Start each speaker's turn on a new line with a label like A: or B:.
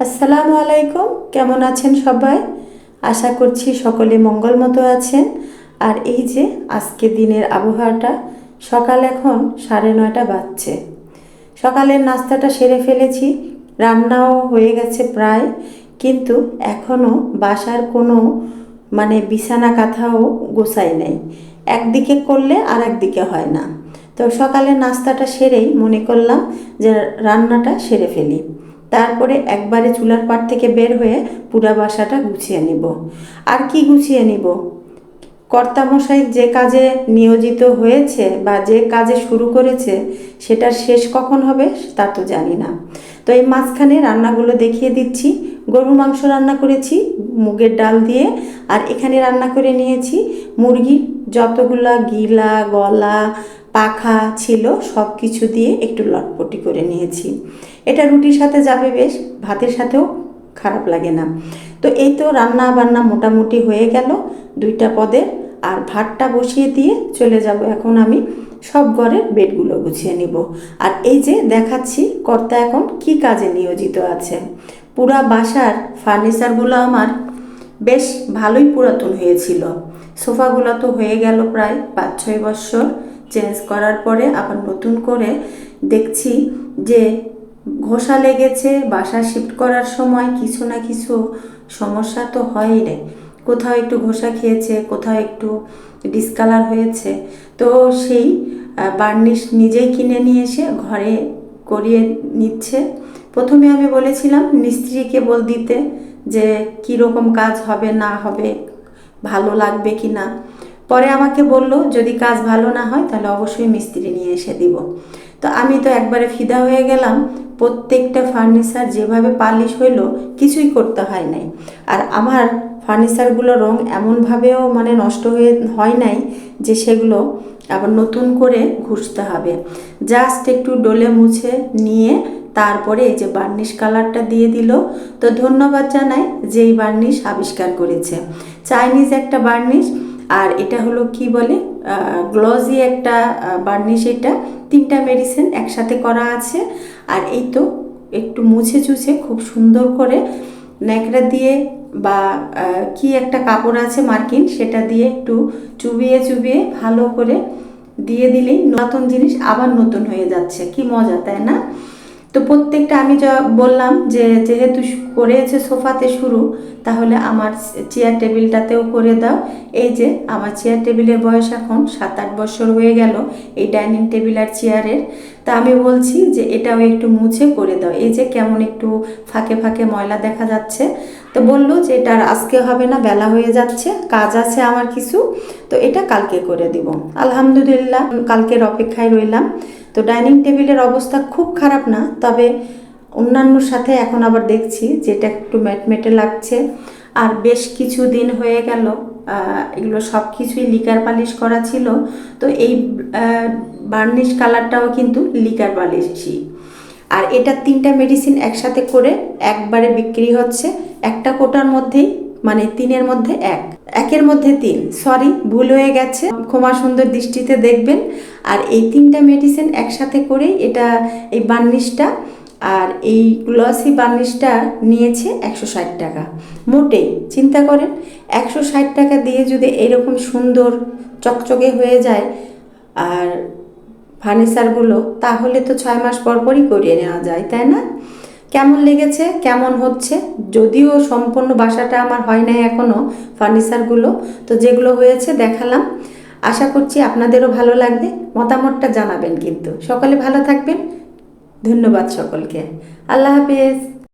A: আসসালামু আলাইকুম, কেমন আছেন সবাই? আশা করছি সকলে মঙ্গল মতো আছেন। আর এই যে আজকে দিনের আবহাওয়াটা, সকাল এখন সাড়ে নয়টা বাজছে। সকালের নাস্তাটা সেরে ফেলেছি, রান্নাও হয়ে গেছে প্রায়। কিন্তু এখনও বাসার কোনো মানে বিছানা কাঁথাও গোছাই নেই। একদিকে করলে আর একদিকে হয় না। তো সকালের নাস্তাটা সেরেই মনে করলাম যে রান্নাটা সেরে ফেলি। তারপরে একবারে চুলার পাট থেকে বের হয়ে পুরা বাসাটা গুছিয়ে নিব। আর কি গুছিয়ে নিব? কর্তামশাই যে কাজে নিয়োজিত হয়েছে বা যে কাজে শুরু করেছে সেটার শেষ কখন হবে তা তো জানি না। তো এই মাঝখানে রান্নাগুলো দেখিয়ে দিচ্ছি। গরুর মাংস রান্না করেছি, মুগের ডাল দিয়ে, আর এখানে রান্না করে নিয়েছি মুরগির যতগুলা গিলা, গলা পাখা ছিল সব কিছু দিয়ে একটু লটপটি করে নিয়েছি। এটা রুটির সাথে যাবে বেশ, ভাতের সাথেও খারাপ লাগে না। তো এই তো রান্না বান্না মোটামুটি হয়ে গেল দুইটা পদে, আর ভাতটা বসিয়ে দিয়ে চলে যাব এখন আমি সব ঘরের বেডগুলো গুছিয়ে নিব। আর এই যে দেখাচ্ছি, কর্তা এখন কি কাজে নিয়োজিত আছে। পুরা বাসার ফার্নিচারগুলো আমার বেশ ভালোই পুরাতন হয়েছিল। সোফাগুলো তো হয়ে গেল প্রায় পাঁচ ছয় বছর। চেঞ্জ করার পরে আবার নতুন করে দেখছি যে ঘষা লেগেছে, বাসা শিফট করার সময় কিছু না কিছু সমস্যা তো হয়ই রে। কোথাও একটু ঘষা খেয়েছে, কোথাও একটু ডিসকালার হয়েছে। তো সেই বার্নিশ নিজেই কিনে নিয়ে এসে ঘরে করিয়ে নিচ্ছে। প্রথমে আমি বলেছিলাম মিস্ত্রিকে বল দিতে যে কীরকম কাজ হবে, না হবে, ভালো লাগবে কি না পরে আমাকে বলল, যদি কাজ ভালো না হয়, তাহলে অবশ্যই মিস্ত্রি নিয়ে এসে দিব। তো আমি তো একবারে ফিদা হয়ে গেলাম। প্রত্যেকটা ফার্নিচার যেভাবে পালিশ হইল, কিছুই করতে হয় নাই। আর আমার ফার্নিচারগুলো রং এমনভাবেও মানে নষ্ট হয়ে, হয় নাই যে সেগুলো আবার নতুন করে ঘুষতে হবে। জাস্ট একটু ডলে মুছে নিয়ে তারপরে এই যে বার্নিশ কালারটা দিয়ে দিল। তো ধন্যবাদ জানাই যে এই বার্নিশ আবিষ্কার করেছে। চাইনিজ একটা বার্নিশ আর এটা হলো কি বলে? গ্লজি একটা বার্নিশ এটা। তিনটা মেডিসিন একসাথে করা আছে। আর এই তো একটু মুছে চুছে খুব সুন্দর করে ন্যাকড়া দিয়ে বা কি একটা কাপড় আছে মার্কিন, সেটা দিয়ে একটু চুবিয়ে চুবিয়ে ভালো করে দিয়ে দিলেই নতুন জিনিস আবার নতুন হয়ে যাচ্ছে। কি মজা, তাই না? তো প্রত্যেকটা আমি যা বললাম যে যেহেতু করেছে সোফাতে শুরু, তাহলে আমার চেয়ার টেবিলটাতেও করে দাও। এই যে আমার চেয়ার টেবিলের বয়স এখন সাত আট বছর হয়ে গেল এই ডাইনিং টেবিল আর চেয়ারের তা আমি বলছি যে এটাও একটু মুছে করে দাও। এই যে কেমন একটু ফাঁকে ফাঁকে ময়লা দেখা যাচ্ছে। তো বলল যে এটা আর আজকে হবে না, বেলা হয়ে যাচ্ছে, কাজ আছে আমার কিছু, তো এটা কালকে করে দিব। আলহামদুলিল্লাহ, কালকের অপেক্ষায় রইলাম। তো ডাইনিং টেবিলের অবস্থা খুব খারাপ না, তবে অন্যান্যর সাথে এখন আবার দেখছি যেটা একটু ম্যাটমেটে লাগছে। আর বেশ কিছু দিন হয়ে গেল এগুলো সব কিছুই লিকার পালিশ করা ছিল, তো এই বার্নিশ কালারটাও কিন্তু লিকার পালিশই। আর এটা তিনটা মেডিসিন একসাথে করে একবারে বিক্রি হচ্ছে একটা কোটার মধ্যেই মানে তিনের মধ্যে এক। একের মধ্যে তিন। সরি ভুল হয়ে গেছে। ক্ষমা সুন্দর দৃষ্টিতে দেখবেন। আর এই তিনটা মেডিসিন একসাথে করে এটা এই বার্নিশটা আর এই গ্লসি বার্নিশটা নিয়েছে একশো ষাট টাকা। মোটেই, চিন্তা করেন, একশো ষাট টাকা দিয়ে যদি এরকম সুন্দর চকচকে হয়ে যায় আর ফার্নিচারগুলো তাহলে তো ছয় মাস পর পরই করিয়ে নেওয়া যায়, তাই না? কেমন লেগেছে, কেমন হচ্ছে? যদিও সম্পূর্ণ বাসাটা আমার হয় নাই এখনও ফার্নিচারগুলো তো যেগুলো হয়েছে দেখালাম। আশা করছি আপনাদেরও ভালো লাগবে, মতামতটা জানাবেন কিন্তু। সকলে ভালো থাকবেন, ধন্যবাদ সকলকে। আল্লাহ হাফেজ।